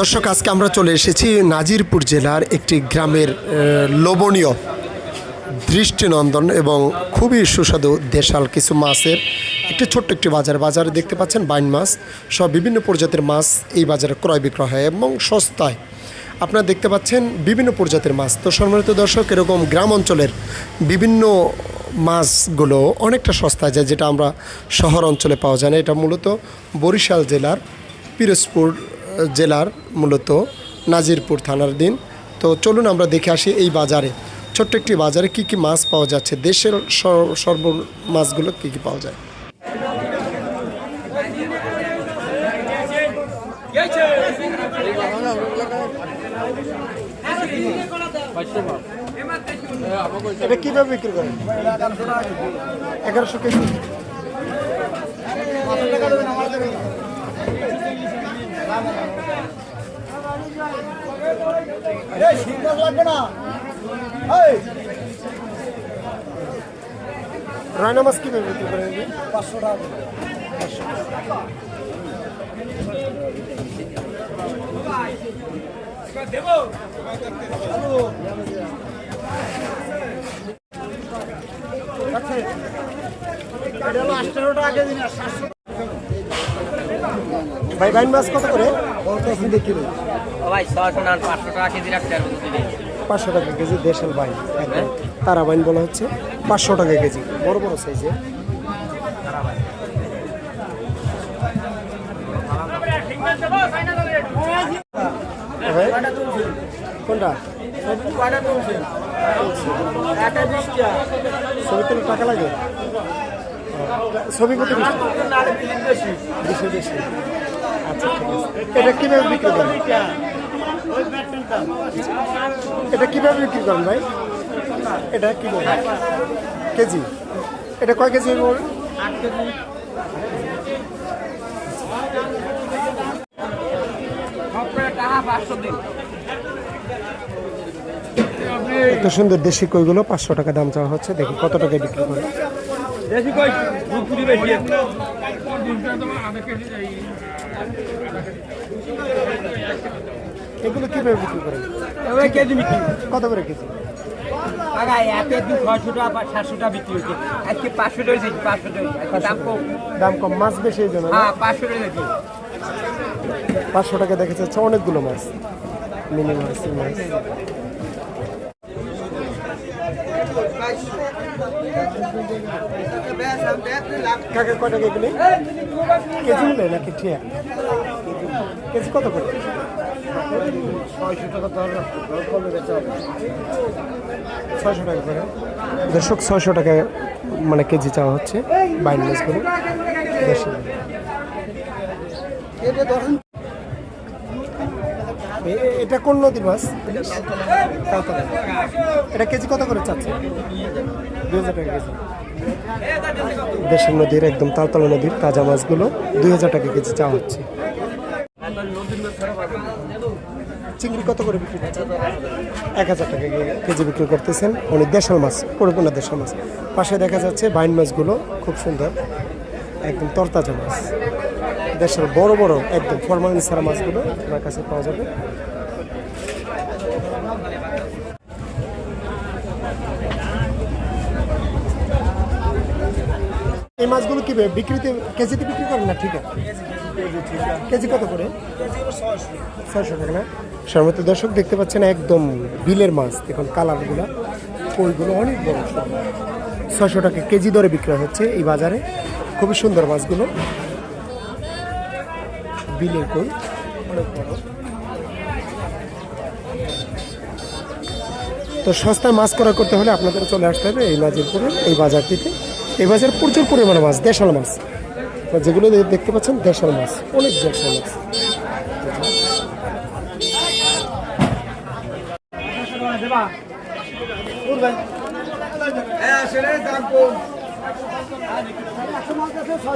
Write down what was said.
দর্শক, আজকে আমরা চলে এসেছি নাজিরপুর জেলার একটি গ্রামের লোভনীয় দৃষ্টিনন্দন এবং খুবই সুস্বাদু দেশাল কিছু মাছের একটি ছোট্ট একটি বাজার। বাজারে দেখতে পাচ্ছেন বাইন মাছ সব বিভিন্ন প্রজাতির মাছ এই বাজারে ক্রয় বিক্রয় হয় এবং সস্তায়। আপনারা দেখতে পাচ্ছেন বিভিন্ন প্রজাতির মাছ। তো সম্মানিত দর্শক, এরকম গ্রাম অঞ্চলের বিভিন্ন মাছগুলো অনেকটা সস্তায় যায়, যেটা আমরা শহর অঞ্চলে পাওয়া যায় না। এটা মূলত বরিশাল জেলার পিরোজপুর জেলার মূলত নাজিরপুর থানার দিন। তো চলুন আমরা দেখে আসি এই বাজারে। ছোট্ট একটি বাজারে কি কি মাছ পাওয়া যাচ্ছে? দেশের সর- সর্ব মাছগুলো কি কি পাওয়া যায়? বিক্রি এগারোশো কেজি। রায়না মাছ কীভাবে বিক্রি করেন পাঁচশো টাকা ভাই বাইন মাছ কত করে? কিলো ও ভাই ছশো না পাঁচশো টাকা কেজি রাখতে পারব পাঁচশো টাকা কেজি দেশাল বাইন একদম। তারা বাইন বলা হচ্ছে পাঁচশো টাকা কেজি বড় বড় সাইজে কোনটা? ছবি তুলে টাকা লাগে? ছবি কত বেশি। বেশি আচ্ছা ঠিক আছে। এটা কীভাবে বিক্রি এটা কীভাবে বিক্রি করেন ভাই? এটা কি কেজি? এটা কয় কেজি এত সুন্দর দেশি কইগুলো পাঁচশো টাকা দাম চাওয়া হচ্ছে। দেখি কত টাকায় বিক্রি করে বেশি কই? বেশি এগুলো কীভাবে বিক্রি করেন? কেজি বিক্রি কত করে কেজি? আগায় একে দিন ছয়শো টাকা বা সাতশো টাকা বিক্রি হচ্ছে আজকে পাঁচশো টাকা দিয়েছি পাঁচশো টাকা দাম কম। দাম কম মাছ বেশি এই জন্য হ্যাঁ পাঁচশো টাকা দিয়েছি পাঁচশো টাকা দেখা যাচ্ছে অনেকগুলো মাছ মিনি মাছ মাছ। কাকা এগুলি? কেজি নাকি ঠিয়া? কেজি কত করে? দর্শক, ছয়শো টাকা মানে কেজি চাওয়া হচ্ছে বাইন মাছগুলো এটা কোন নদীর মাছ? এটা কেজি কত করে চাচ্ছে? হাজার টাকা কেজি। দেশের নদীর, একদম তালতলা নদীর তাজা মাছগুলো দুই হাজার টাকা কেজি চাওয়া হচ্ছে। চিংড়ি কত করে বিক্রি এক হাজার টাকা কেজি বিক্রি করতেছেন। উনি দেশাল মাছ, পরিপূর্ণ দেশাল মাছ। পাশে দেখা যাচ্ছে বাইন মাছগুলো খুব সুন্দর, একদম তরতাজা মাছ। দেশের বড় বড় একদম ফরমালিন ছাড়া মাছগুলো আপনার কাছে পাওয়া যাবে। এই মাছগুলো কি বিক্রিতে, কেজিতে বিক্রি করেন না ঠিক আছে? কেজি কত করে? ছয়শো টাকা না? সর্বত দর্শক দেখতে পাচ্ছেন একদম বিলের মাছ, দেখুন কালারগুলো কইগুলো অনেক বড়। ছয়শো টাকা কেজি দরে বিক্রয় হচ্ছে এই বাজারে। খুবই সুন্দর মাছগুলো। বিলের কই? তো সস্তায় মাছ করা করতে হলে আপনাদের চলে আসতে হবে এই নাজিরপুরে, এই বাজারটিতে। এই বাজার প্রচুর পরিমাণে মাছ, দেশাল মাছ। যেগুলো দেখতে পাচ্ছেন, দেশাল মাছ, অনেক দেশাল মাছ। বেচা